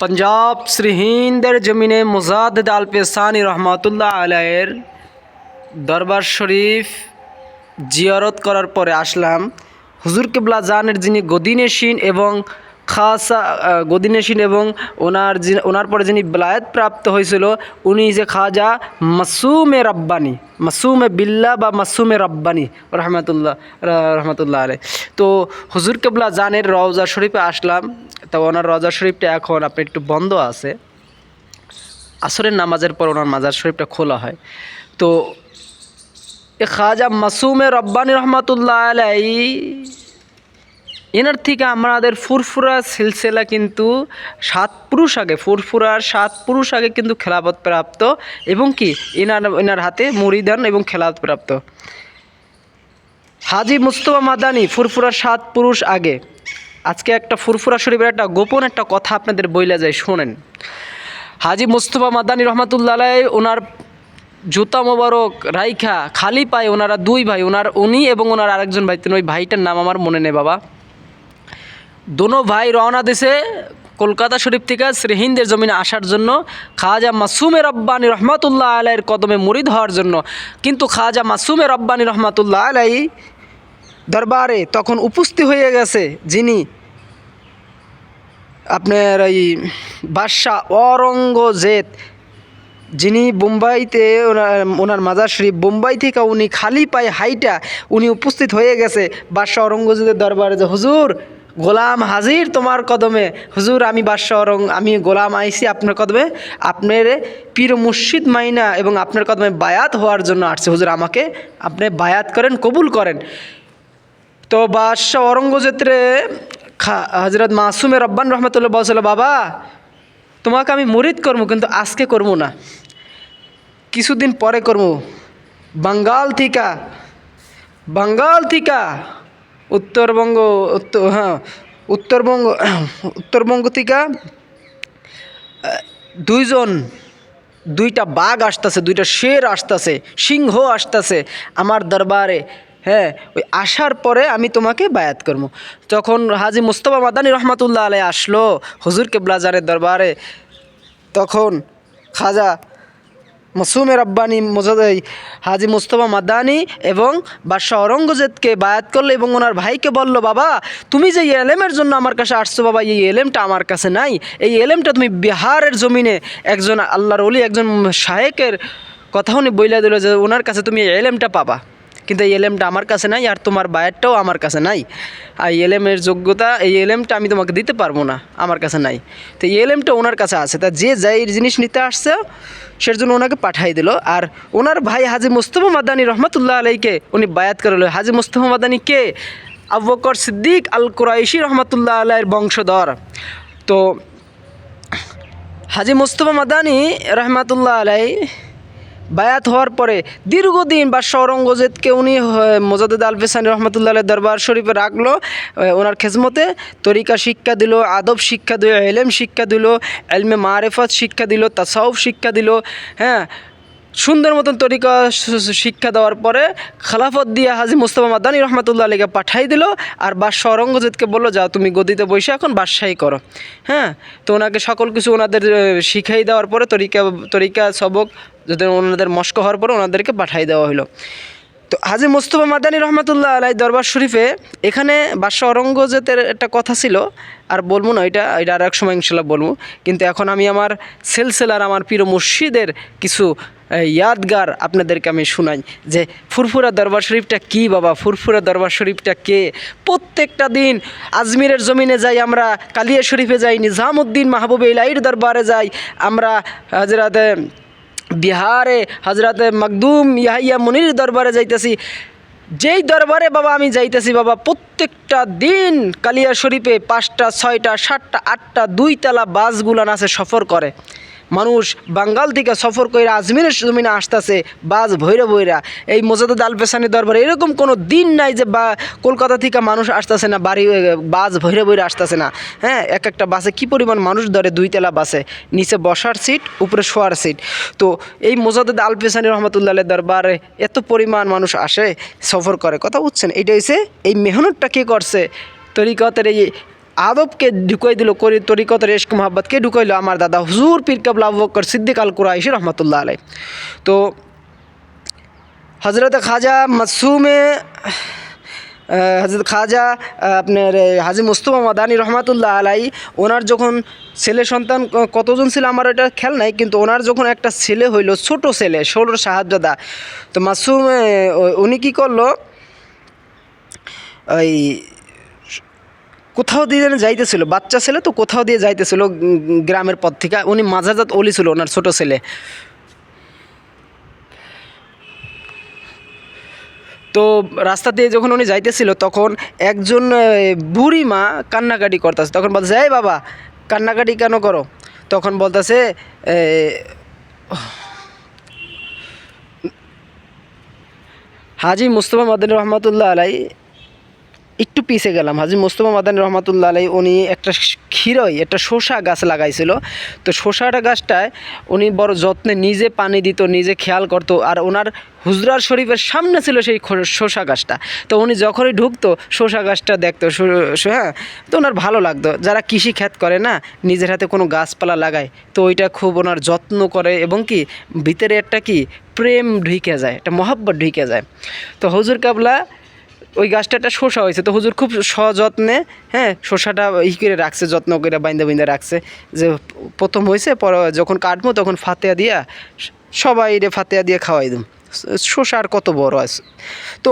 পঞ্জাব শ্রীহীনদের জমিনে মুজাদ আল পেসানি রহমতুল্লাহ আলায়ের দরবার শরীফ জিয়ারত করার পরে আসলাম। হুজুর কেবলা জানের যিনি গদিনেশিন এবং খাসা গদিনেশিন এবং ওনার ওনার পরে যিনি বেলায়েত প্রাপ্ত হয়েছিল, উনি যে খাজা মাসুমে রব্বানি, মাসুমে বিল্লা বা মাসুমে রব্বানি, রহমতুল্লাহ রহমতুল্লাহ আলাই তো হুজুর কেবলা জানের রওজা শরীফে আসলাম, তো ওনার রওজা শরীফটা এখন আপনি একটু বন্ধ আছে। আসরের নামাজের পর ওনার মাজার শরীফটা খোলা হয়। তো এ খাজা মাসুমে রব্বানি, রহমতুল্লাহ আলাই এনার থেকে আমাদের ফুরফুরা সিলসিলা কিন্তু সাত পুরুষ আগে, ফুরফুরার সাত পুরুষ আগে কিন্তু খেলাপথ প্রাপ্ত এবং কি এনার এনার হাতে মুড়িদান এবং খেলাপথ প্রাপ্ত। হাজি মুস্তফা মাদানি ফুরফুরার সাত পুরুষ আগে। আজকে একটা ফুরফুরা শরীফের একটা গোপন একটা কথা আপনাদের বইলা যায়, শোনেন। হাজি মুস্তফা মাদানি রহমাতুল্লাহ ওনার জুতা মোবারক রাইখা খালি পায় ওনারা দুই ভাই, ওনার উনি এবং ওনার আরেকজন ভাই ওই ভাইটার নাম আমার মনে নেই বাবা। দোনো ভাই রওনা দিছে কলকাতা শরীফ থেকে শ্রীহিন্দের জমিনে আসার জন্য। খাজা মাসুমে রব্বানি রহমাতুল্লাহ আলাইয়ের কদমে মুরিদ হওয়ার জন্য। কিন্তু খাজা মাসুমে রব্বানি রহমাতুল্লাহ আলাই দরবারে তখন উপস্থিত হয়ে গেছে যিনি আপনার এই বাদশাহ অরঙ্গজেব যিনি বোম্বাইতে ওনার ওনার মাজার শরীফ বোম্বাই থেকে উনি খালি পায়ে হাইটা উনি উপস্থিত হয়ে গেছে। বাদশাহ অরঙ্গজেবের দরবারে যে, হুজুর গোলাম হাজির তোমার কদমে। হুজুর, আমি বাদশাহ অরঙ্গ আমি গোলাম আইসি আপনার কদমে। আপনার পীর মুর্শিদ মাইনা এবং আপনার কদমে বায়াত হওয়ার জন্য আসছে। হুজুর, আমাকে আপনি বায়াত করেন, কবুল করেন। তো বাদশাহ অরঙ্গজেত্রে খা হজরত মাসুমে রব্বান রহমতুল্লাহ বলছিল, বাবা, তোমাকে আমি মুরিদ করব, কিন্তু আজকে করব না। কিছুদিন পরে করব। বাঙ্গাল থিকা বাঙ্গাল থিকা উত্তরবঙ্গ উত্তর হ্যাঁ উত্তরবঙ্গ উত্তরবঙ্গ থিকা দুইজন, দুইটা বাঘ আসতেছে, দুইটা শের আসতেছে, সিংহ আসতেছে আমার দরবারে হ্যাঁ ওই আসার পরে আমি তোমাকে বায়াত করব। তখন হাজি মুস্তফা মাদানী রহমাতুল্লাহ আলাই আসলো হুজুর কেবলাজারের দরবারে, তখন খাজা মসুমে রব্বানি মোজাদাই হাজি মুস্তফা মাদানি এবং বাদশাহ অরঙ্গজেবকে বায়াত করল এবং ওনার ভাইকে বলল, বাবা, তুমি যে এলেমের জন্য আমার কাছে আসছো, বাবা, এই এলেমটা আমার কাছে নাই। এই এলেমটা তুমি বিহারের জমিনে একজন আল্লাহর অলি একজন শাহেকের কথা উনি বইলা দিল যে, ওনার কাছে তুমি এলেমটা পাবা। কিন্তু এই এলেমটা আমার কাছে নাই আর তোমার বায়াতটাও আমার কাছে নাই। আর এই এলেমের যোগ্যতা, এই এলেমটা আমি তোমাকে দিতে পারব না, আমার কাছে নাই। তো এই এলেমটা ওনার কাছে আছে। তা যে যাই জিনিস নিতে আসছে সের জন্য ওনাকে পাঠাই দিল। আর ওনার ভাই হাজি মুস্তফা মাদানী রহমতুল্লাহ আলাইকে উনি বায়াত করল। হাজি মুস্তফা মাদানী কে? আবু বকর সিদ্দিক আল কুরাইশি রহমতুল্লাহ আলাইয়ের বংশধর। তো হাজি মুস্তফা মাদানী রহমাতুল্লাহ আলাই বায়াত হওয়ার পরে দীর্ঘদিন বাদশাহ অরঙ্গজেবকে উনি মোজাদ্দ আলফেসানি রহমতুল্লাহ দরবার শরীফে রাখল ওনার খেজমতে তরিকা শিক্ষা দিল, আদব শিক্ষা দিল, এলেম শিক্ষা দিল, এলমে মারেফত শিক্ষা দিল, তাসাউফ শিক্ষা দিল হ্যাঁ সুন্দর মতন তরিকা শিক্ষা দেওয়ার পরে খালাফত দিয়ে হাজি মুস্তফা মাদানী রহমতুল্লাহ আলীকে পাঠাই দিল আর বাদশাহ অরঙ্গজেবকে বলল, যাও তুমি গদিতে বসে এখন বাদশাহী করো। হ্যাঁ তো ওনাকে সকল কিছু ওনাদের শিখাই দেওয়ার পরে তরিকা তরিকা সবক যাদের ওনাদের মস্ক হওয়ার পরে ওনাদেরকে পাঠাই দেওয়া হলো। তো হাজি মুস্তফা মাদানী রহমতুল্লাহ আলাই দরবার শরীফে এখানে বাদশাহ অরঙ্গজেবের একটা কথা ছিল, আর বলব না, এটা এটা আর এক সময় ইনশাল্লাহ বলব। কিন্তু এখন আমি আমার সেলসেলার, আমার প্রিয় মুর্শিদের কিছু ইয়াদগার আপনাদেরকে আমি শোনাই যে ফুরফুরা দরবার শরীফটা কি বাবা? ফুরফুরা দরবার শরীফটা কে? প্রত্যেকটা দিন আজমিরের জমিনে যাই আমরা, কালিয়া শরীফে যাই, নিজামুদ্দিন মাহবুব ইলাইর দরবারে যাই, আমরা হাজরাতে বিহারে হাজরাতে মকদুম ইয়াহিয়া মুনির দরবারে যাইতেছি। যেই দরবারে বাবা আমি যাইতেছি বাবা, প্রত্যেকটা দিন কালিয়া শরীফে পাঁচটা, ছয়টা, সাতটা, আটটা দুই তালা বাসগুলান আছে সফর করে। মানুষ বাঙ্গাল থেকে সফর করে আজমিরের জমিনে আসতেছে বাস ভৈরা ভৈরা। এই মোজাদুদ আল পেসানি দরবারে এরকম কোনো দিন নাই যে বা কলকাতা থেকে মানুষ আসতেছে না, বাড়ি বাস ভৈরা ভৈরা আসতেছে না। হ্যাঁ এক একটা বাসে কি পরিমাণ মানুষ ধরে দুই দুইতলা বাসে, নিচে বসার সিট, উপরে শোয়ার সিট। তো এই মোজাদুদ আল পেসানি রহমতুল্লাহ দরবারে এত পরিমাণ মানুষ আসে, সফর করে। কথা বুঝছেন? এটা হচ্ছে এই মেহনতটা কে করছে? তরিকতের এই আদবকে ঢুকাই দিল, করি তরিকতের ইশক মোহাব্বতকে ঢুকাইলো আমার দাদা হুজুর পীর কাবলা আবু বকর সিদ্দিক আল কুরাইশি রহমতুল্লাহ আলাই তো হজরত খাজা মাসুমে হজরত খাজা আপনার হাজি মুস্তফা মাদানি রহমাতুল্লাহ আলাই ওনার যখন ছেলে সন্তান কতজন ছিল আমার এটা খেয়াল নাই, কিন্তু ওনার যখন একটা ছেলে হইল, ছোট ছেলে, ষোলোর সাহায্যদা তো মাসুম উনি কী করল, ওই কোথাও দিয়ে যেন যাইতেছিল, বাচ্চা ছেলে তো কোথাও দিয়ে যাইতেছিল গ্রামের পথ থেকে, উনি মাঝাজাত অলি ছিল ওনার ছোট ছেলে। তো রাস্তা দিয়ে যখন উনি যাইতেছিল, তখন একজন বুড়ি মা কান্নাকাটি করতেছে। তখন বলতেছে, এই বাবা, কান্নাকাটি কেন করো? তখন বলতেছে হাজি মুস্তফা মাদানী রহমতুল্লাহ আলাই একটু পিছে গেলাম। হাজি মোস্তফা মাদানী রহমতুল্লাহ আলাই উনি একটা ক্ষীরই, একটা শসা গাছ লাগাইছিল। তো শসাটা গাছটায় উনি বড় যত্নে নিজে পানি দিত, নিজে খেয়াল করতো আর ওনার হুজরার শরীফের সামনে ছিল সেই শসা গাছটা। তো উনি যখনই ঢুকতো, শসা গাছটা দেখতো হ্যাঁ তো ওনার ভালো লাগতো। যারা কৃষি খ্যাত করে না, নিজের হাতে কোনো গাছপালা লাগায়, তো ওইটা খুব ওনার যত্ন করে এবং কি ভিতরে একটা কি প্রেম ঢুকে যায়, একটা মহাব্বত ঢুকে যায়। তো হুজুর কাবলা ওই গাছটা একটা শসা হয়েছে। তো হুজুর খুব সযত্নে হ্যাঁ শসাটা ই করে রাখছে, যত্ন করে বাইন্দা বাইন্দা রাখছে। যে প্রথম হয়েছে, পর যখন কাটবো তখন ফাতেয়া দিয়া সবাই রে ফাতেয়া দিয়ে খাওয়াই দিম। শসা আর কত বড় আছে। তো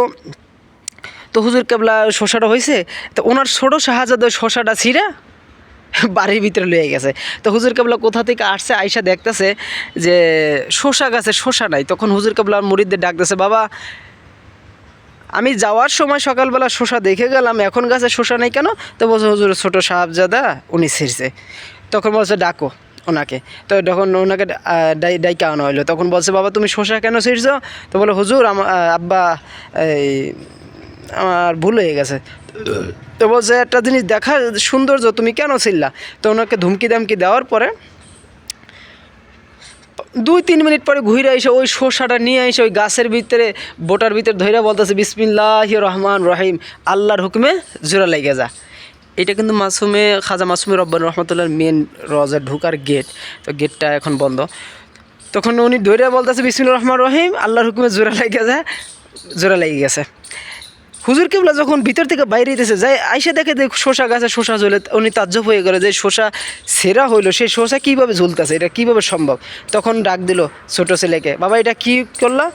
তো হুজুর কেবলা শসাটা হয়েছে, তো ওনার ছোটো শাহজাদ ওই শসাটা ছিঁড়া বাড়ির ভিতরে লয়ে গেছে। তো হুজুর কেবলা কোথা থেকে আসছে, আইসা দেখতেছে যে শসা গাছে শসা নাই। তখন হুজুর কেবলা মুরিদদের ডাকতেছে বাবা আমি যাওয়ার সময় সকালবেলা শসা দেখে গেলাম এখন গাছে শসা নেই কেন? তো বলছে হুজুর ছোটো সাহাবজাদা উনি ছিঁড়ছে। তখন বলছে ডাকো ওনাকে। তো যখন ওনাকে আহ, ডাই আনা হইল। তখন বলছে বাবা তুমি শসা কেন ছিঁড়ছো? তো বলে হুজুর আমার আব্বা এই আমার ভুল হয়ে গেছে। তো বলছে একটা জিনিস দেখা সৌন্দর্য তুমি কেন ছিললা তো ওনাকে ধুমকি দামকি দেওয়ার পরে দুই তিন মিনিট পরে ঘুরে এসে ওই শসাটা নিয়ে এসে ওই গাছের ভিতরে, বোটার ভিতরে ধইরা বলতেছে, বিসমিল্লাহ রহমান রহিম, আল্লাহর হুকুমে জোড়া লেগে যা। এটা কিন্তু মাসুমে, খাজা মাসুমে রব্বান রহমতুল্লাহর মেন রজার ঢুকার গেট তো গেটটা এখন বন্ধ। তখন উনি ধরে বলতেছে বিসমিল্লা রহমান রহিম, আল্লাহর হুকুমে জোড়া লেগে যা। জোড়া লেগে গেছে। হুজুর কেবলা যখন ভিতর থেকে বাইরে দিতেছে যাই আইসা দেখে দেখ শোষা গাছে শসা ঝুলে উনি তাজ্জব হয়ে গেল যে শসা সেরা হইল সেই শসা কীভাবে ঝুলতেছে এটা কীভাবে সম্ভব? তখন ডাক দিল ছোটো ছেলেকে, বাবা, এটা কী করলা?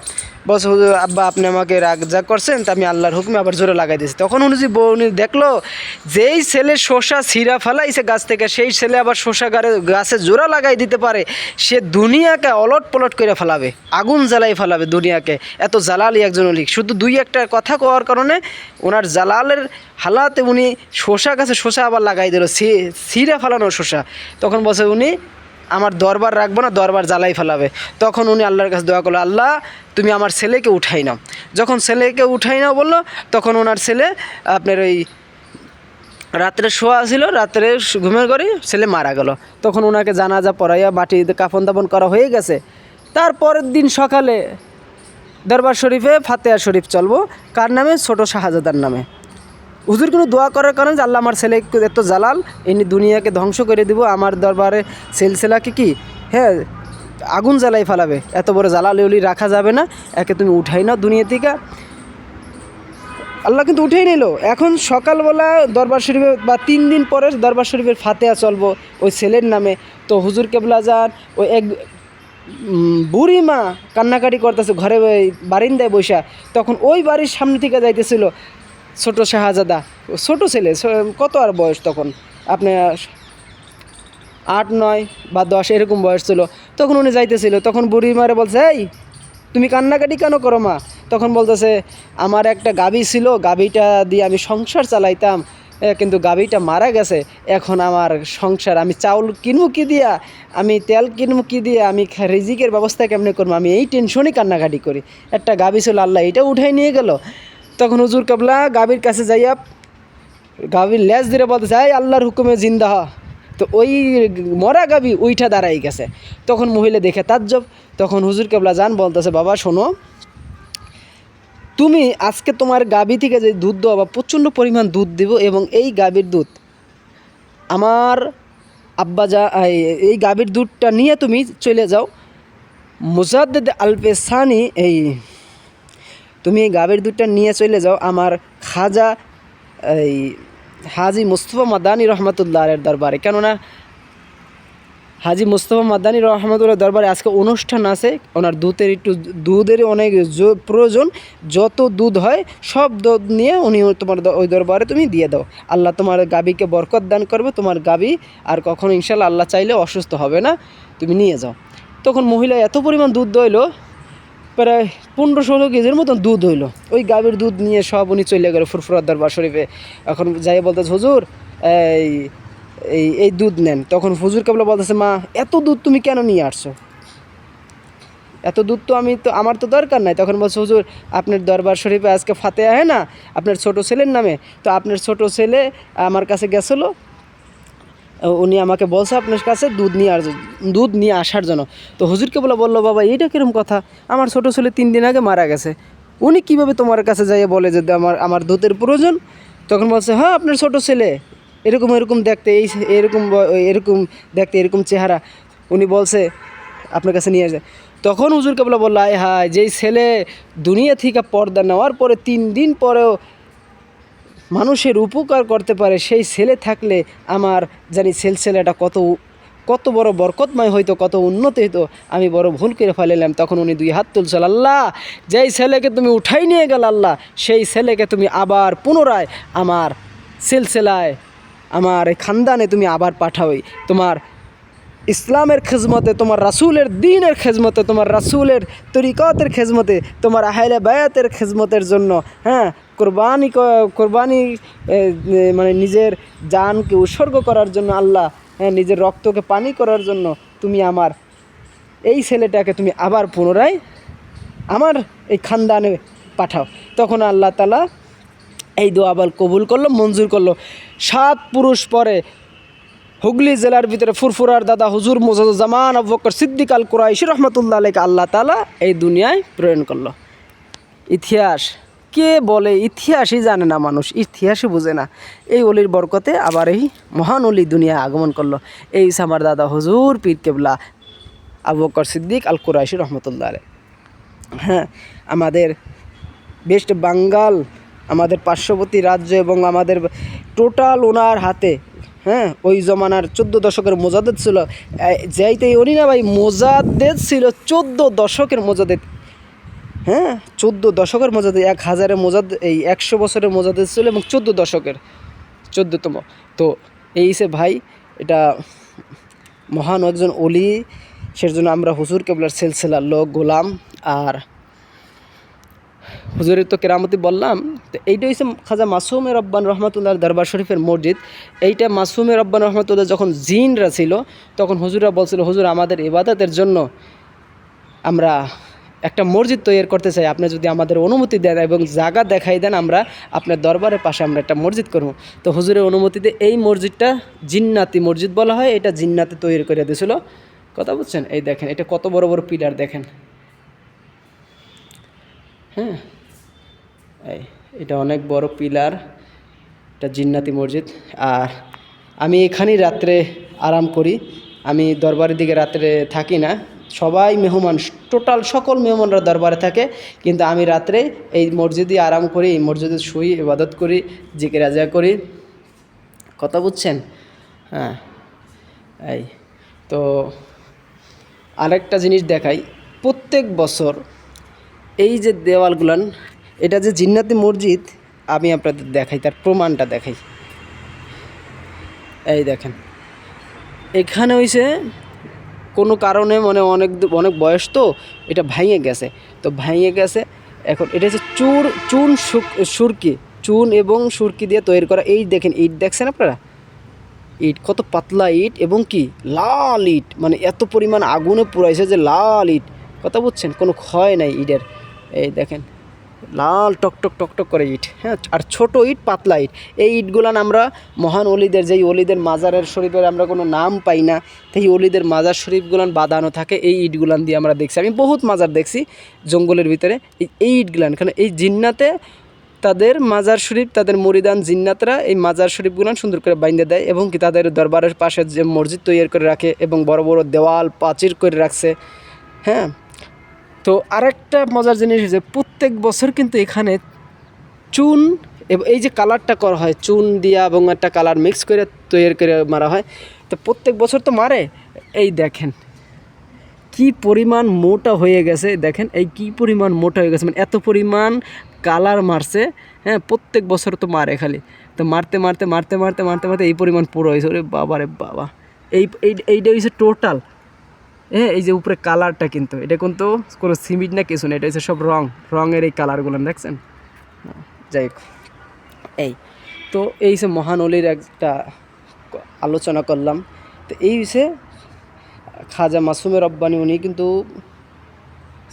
বস আব্বা, আপনি আমাকে রাগ যা করছেন তা আমি আল্লাহর হুকুমে আবার জোরে লাগাই দিয়েছি। তখন যে বউ- উনি দেখল, যেই ছেলে শসা ছিঁড়া ফেলাইছে গাছ থেকে, সেই ছেলে আবার শসা গাড়ে, গাছে জোড়া লাগাই দিতে পারে, সে দুনিয়াকে অলট পলট করে ফেলাবে, আগুন জ্বালাই ফেলাবে দুনিয়াকে। এত জালালি একজন অলিক। শুধু দুই একটা কথা কওয়ার কারণে ওনার জালালের হালাতে উনি শসা গাছে শসা আবার লাগাই দিল ছিঁড়া ফেলানো শসা। তখন বলছে উনি আমার দরবার রাখব না, দরবার জ্বালাই ফেলাবে। তখন উনি আল্লাহর কাছে দোয়া করল, আল্লাহ, তুমি আমার ছেলেকে উঠাই নাও। যখন ছেলেকে উঠাই নাও বলল, তখন ওনার ছেলে আপনার ওই রাত্রে শোয়া ছিল, রাত্রে ঘুমের ঘরে ছেলে মারা গেল। তখন ওনাকে জানাজা পড়াইয়া মাটিতে কাফন দাপন করা হয়ে গেছে। তারপরের দিন সকালে দরবার শরীফে ফাতেহা শরীফ চলবো। কার নামে? ছোট শাহজাদার নামে। হুজুর কোনো দোয়া করার কারণে যে আল্লাহ আমার ছেলে এত জালাল, ইনি দুনিয়াকে ধ্বংস করে দিব, আমার দরবারে সিলসিলাকে কি? হ্যাঁ আগুন জ্বালাই ফেলাবে। এত বড় জালাল উলি রাখা যাবে না, একে তুমি উঠাই নাও দুনিয়া থেকে। আল্লাহ কিন্তু উঠেই নিল। এখন সকালবেলা দরবার শরীফে বা তিন দিন পরে দরবার শরীফের ফাতেহা চলবো ওই ছেলের নামে। তো হুজুর কেবলা যান, ওই এক বুড়ি মা কান্নাকাটি করতেছে, ঘরে বারিন্দায় বৈশা তখন ওই বাড়ির সামনে থেকে যাইতেছিল। ছোট শাহজাদা, ছোট ছেলে কত আর বয়স তখন? আপনার আট, নয় বা দশ, এরকম বয়স ছিল। তখন উনি যাইতেছিল, তখন বুড়ি মারে বলছে, এই, তুমি কান্নাকাটি কেন করো মা? তখন বলতেছে, আমার একটা গাভী ছিল গাভীটা দিয়ে আমি সংসার চালাইতাম কিন্তু গাভীটা মারা গেছে। এখন আমার সংসার, আমি চাউল কিনবো কি দিয়া? আমি তেল কিনবো কি দিয়ে? আমি রিজিকের ব্যবস্থা কেমনে করব? আমি এই টেনশনই কান্নাকাটি করি। একটা গাভী ছিল, আল্লাহ, এটা উঠাই নিয়ে গেল। তখন হুজুর কাবলা গাভীর কাছে যাইয়া গাভীর লেজ ধরে বলতেছে, এই আল্লাহর হুকুমে জিন্দা হ। তো ওই মরা গাভী উইঠা দাঁড়াই গেছে। তখন মহিলা দেখে তাজ্জব, তখন হুজুর কেবলা যান বলতেছে, বাবা, শোনো, তুমি আজকে তোমার গাভী থেকে যে দুধ দেওয়া বা প্রচণ্ড পরিমাণ দুধ দিব এবং এই গাভীর দুধ, আমার আব্বা যা, এই- গাভীর দুধটা নিয়ে তুমি চলে যাও। মুজাদ্দেদ আলপেসানি এই তুমি এই গাভীর দুধটা নিয়ে চলে যাও, আমার খাজা এই হাজি মুস্তফা মাদানী রহমতুল্লাহ এর দরবারে। কেননা হাজি মুস্তফা মাদানী রহমতুল্লাহ দরবারে আজকে অনুষ্ঠান আছে, ওনার দুধের একটু দুধের অনেক প্রয়োজন, যত দুধ হয় সব দুধ নিয়ে উনি তোমার ওই দরবারে তুমি দিয়ে দাও। আল্লাহ তোমার গাবিকে বরকত দান করবে, তোমার গাবি আর কখনো ইনশাল্লাহ আল্লাহ চাইলে অসুস্থ হবে না, তুমি নিয়ে যাও। তখন মহিলা এত পরিমাণ দুধ দইলো প্রায় পনেরো ষোলো কেজির মতন দুধ হইল। ওই গাভীর দুধ নিয়ে সব উনি চলে গেল ফুরফুরার দরবার শরীফে। এখন যাই বলতেছে, হুজুর, এই এই এই দুধ নেন। তখন হুজুর কেবল বলতেছে, মা, এত দুধ তুমি কেন নিয়ে আসছো? এত দুধ তো আমি তো, আমার তো দরকার নাই। তখন বলছে, হুজুর, আপনার দরবার শরীফে আজকে ফাতে হয় না? আপনার ছোট ছেলের নামে। তো আপনার ছোট ছেলে আমার কাছে গেছিল উনি আমাকে বলছে, আপনার কাছে দুধ নিয়ে আর দুধ নিয়ে আসার জন্য। তো হুজুরকে বলে, বলল, বাবা, এইটা কীরকম কথা? আমার ছোটো ছেলে তিন দিন আগে মারা গেছে। উনি কীভাবে তোমার কাছে যাইয়ে বলে যে আমার আমার দুধের প্রয়োজন? তখন বলছে হ্যাঁ আপনার ছোটো ছেলে। এরকম এরকম দেখতে, এই এরকম এরকম দেখতে, এরকম চেহারা। উনি বলছে, আপনার কাছে নিয়ে যায় তখন হুজুর কেবলা বলল, আয় হায়, যেই ছেলে দুনিয়া থেকে পর্দা নেওয়ার পরে তিন দিন পরেও মানুষের উপকার করতে পারে, সেই ছেলে থাকলে আমার জানি ছেলে ছেলেটা কত কত বড় বরকতময় হইতো, কত উন্নতি হইতো। আমি বড় ভুল করে ফেলেলাম তখন উনি দুই হাত তুলছিল, আল্লাহ, যেই ছেলেকে তুমি উঠাই নিয়ে গেল আল্লাহ, সেই ছেলেকে তুমি আবার পুনরায় আমার সিলসিলায়, আমার এই খানদানে তুমি আবার পাঠাওই। তোমার ইসলামের খেজমতে, তোমার রাসুলের দিনের খেজমতে, তোমার রাসুলের তরিকতের খেজমতে, তোমার আহলে বায়াতের খেজমতের জন্য হ্যাঁ কোরবানি কোরবানি মানে নিজের জানকে উৎসর্গ করার জন্য আল্লাহ হ্যাঁ নিজের রক্তকে পানি করার জন্য তুমি আমার এই ছেলেটাকে তুমি আবার পুনরায় আমার এই খানদানে পাঠাও। তখন আল্লাহ তালা এই দোয়াবাল কবুল করল, মঞ্জুর করল। সাত পুরুষ পরে হুগলি জেলার ভিতরে ফুরফুরার দাদা হুজুর মুজামান আবু বকর সিদ্দিক আল কুরাইশি রহমতুল্লাহ আল্লাহ তালা এই দুনিয়ায় প্রেরণ করল। ইতিহাস কে বলে ইতিহাসই জানে না মানুষ, ইতিহাসই বুঝে না। এই অলির বরকতে আবার এই মহান অলি দুনিয়া আগমন করল। এই আমার দাদা হুজুর পীর কেবলা আবু বকর সিদ্দিক আল কুরাইশি রহমতুল্লাহ আলাই হ্যাঁ আমাদের বেস্ট বাঙ্গাল, আমাদের পার্শ্ববর্তী রাজ্য এবং আমাদের টোটাল ওনার হাতে হ্যাঁ ওই জমানার চোদ্দ দশকের মোজাদ্দেদ ছিল। যাইতে উনি না ভাই, মোজাদ্দেদ ছিল চোদ্দ দশকের মোজাদ্দেদ। হ্যাঁ চোদ্দ দশকের মোজাদ্দেদ এক হাজারের মোজাদ এই একশো বছরের মোজাদ্দেদ ছিল এবং চোদ্দ দশকের, চোদ্দোতম। তো এই সে ভাই, এটা মহান একজন অলি, সেজন্য আমরা হুজুর কেবলার সিলসিলার লোক, গোলাম। আর হুজুরের তো কেরামতি বললাম, তো এইটা হচ্ছে খাজা মাসুমে রব্বান রহমতুল্লাহ দরবার শরীফের মসজিদ। এইটা মাসুমে রব্বান রহমতুল্লাহ যখন জিনরা ছিল, তখন হুজুরা বলছিল, হুজুর, আমাদের ইবাদতের জন্য আমরা একটা মসজিদ তৈরি করতে চাই, আপনি যদি আমাদের অনুমতি দেন এবং জায়গা দেখাই দেন, আমরা আপনার দরবারের পাশে আমরা একটা মসজিদ করব। তো হুজুরের অনুমতিতে এই মসজিদটা জিন্নাতি মসজিদ বলা হয়, এটা জিন্নাতে তৈরি করে দিয়েছিল। কথা বুঝছেন? এই দেখেন, এটা কত বড় বড় পিলার দেখেন। হ্যাঁ এই, এটা অনেক বড় পিলার, এটা জিন্নাতি মসজিদ। আর আমি এখানেই রাত্রে আরাম করি, আমি দরবারের দিকে রাত্রে থাকি না। সবাই মেহমান, টোটাল সকল মেহমানরা দরবারে থাকে, কিন্তু আমি রাত্রে এই মসজিদে আরাম করি, এই মসজিদে শুই, ইবাদত করি জিকে রাজা করি। কথা বুঝছেন? হ্যাঁ এই তো আরেকটা জিনিস দেখাই, প্রত্যেক বছর এই যে দেওয়ালগুলান, এটা যে জিন্নাতি মসজিদ, আমি আপনাদের দেখাই, তার প্রমাণটা দেখাই। এই দেখেন, এখানে হইছে কোনো কারণে মানে অনেক অনেক বয়স তো, এটা ভাঙে গেছে। তো ভাঙে গেছে, এখন এটা হচ্ছে চুর, চুন সুরকি, চুন এবং সুরকি দিয়ে তৈরি করা এই দেখেন, ইট দেখছেন আপনারা? ইট কত পাতলা ইট এবং কি? লাল ইট মানে এত পরিমাণ আগুনে পুরাইছে যে লাল ইট। কথা বুঝছেন? কোনো ক্ষয় নাই ইটের। এই দেখেন লাল টক টক টক টক করে ইট হ্যাঁ? আর ছোট ইট, পাতলা ইট। এই ইটগুলান আমরা মহান অলিদের, যেই অলিদের মাজারের শরীফের আমরা কোনো নাম পাই না, সেই অলিদের মাজার শরীফগুলান বাঁধানো থাকে। এই ইটগুলান দিয়ে আমরা দেখছি। আমি বহুত মাজার দেখছি জঙ্গলের ভিতরে। এই এই ইটগুলান কারণ এই জিন্নাতে তাদের মাজার শরীফ, তাদের মরিদান জিন্নাতরা এই মাজার শরীফগুলো সুন্দর করে বাইন্দে দেয় এবং কি তাদের দরবারের পাশে যে মসজিদ তৈরি করে রাখে এবং বড় বড় দেওয়াল প্রাচীর করে রাখছে হ্যাঁ? তো আরেকটা মজার জিনিস যে প্রত্যেক বছর কিন্তু এখানে চুন এবং এই যে কালারটা করা হয়, চুন দিয়া এবং একটা কালার মিক্স করে তৈরি করে মারা হয়। তো প্রত্যেক বছর তো মারে। এই দেখেন, কি পরিমাণ মোটা হয়ে গেছে, দেখেন এই কি পরিমাণ মোটা হয়ে গেছে। মানে এত পরিমাণ কালার মারছে হ্যাঁ প্রত্যেক বছর তো মারে খালি। তো মারতে মারতে মারতে মারতে মারতে মারতে এই পরিমাণ পুরো হয়েছে। ওরে বাবা রে বাবা। এই, এই- এইটা হয়েছে টোটাল হ্যাঁ এই যে উপরে কালারটা কিন্তু এটা কিন্তু কোনো সিমেন্ট না কিছু না এটা হচ্ছে সব রং রঙের এই কালারগুলো দেখছেন? যাই হোক এই। তো এই যে মহানলীর একটা আলোচনা করলাম তো এই হচ্ছে খাজা মাসুমের রব্বানি উনি কিন্তু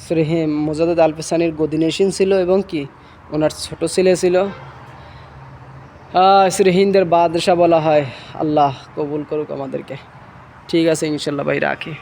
শ্রী মোজাদদ আলফেসানির গদিনেশিন ছিল এবং কি ওনার ছোট ছেলে ছিল। আহ, শ্রী হিন্দের বাদশাহ বলা হয় আল্লাহ কবুল করুক আমাদেরকে। ঠিক আছে ইনশাল্লাহ ভাই রাখি।